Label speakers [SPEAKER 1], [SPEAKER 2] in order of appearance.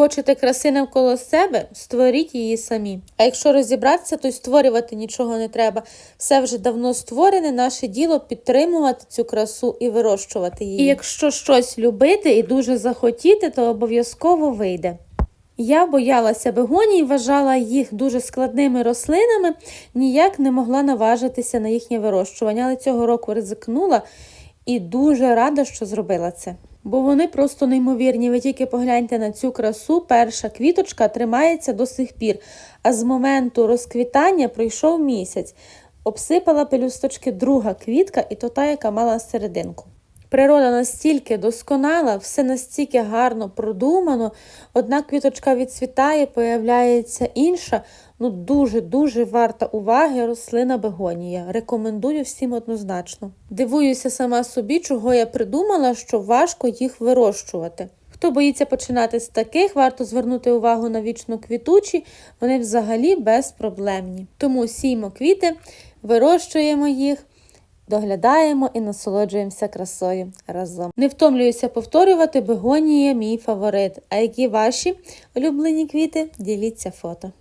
[SPEAKER 1] Хочете краси навколо себе, створіть її самі. А якщо розібратися, то й створювати нічого не треба. Все вже давно створене, наше діло підтримувати цю красу і вирощувати її. І якщо щось любити і дуже захотіти, то обов'язково вийде. Я боялася бегоній, вважала їх дуже складними рослинами, ніяк не могла наважитися на їхнє вирощування, але цього року ризикнула і дуже рада, що зробила це. Бо вони просто неймовірні. Ви тільки погляньте на цю красу. Перша квіточка тримається до сих пір, а з моменту розквітання пройшов місяць. Обсипала пелюсточки друга квітка, і то та, яка мала серединку. Природа настільки досконала, все настільки гарно продумано. Одна квіточка відцвітає, появляється інша. Ну дуже-дуже варта уваги рослина бегонія. Рекомендую всім однозначно. Дивуюся сама собі, чого я придумала, що важко їх вирощувати. Хто боїться починати з таких, варто звернути увагу на вічно квітучі, вони взагалі безпроблемні. Тому сіймо квіти, вирощуємо їх. Доглядаємо і насолоджуємося красою разом. Не втомлююся повторювати бегонія мій фаворит. А які ваші улюблені квіти? Діліться фото.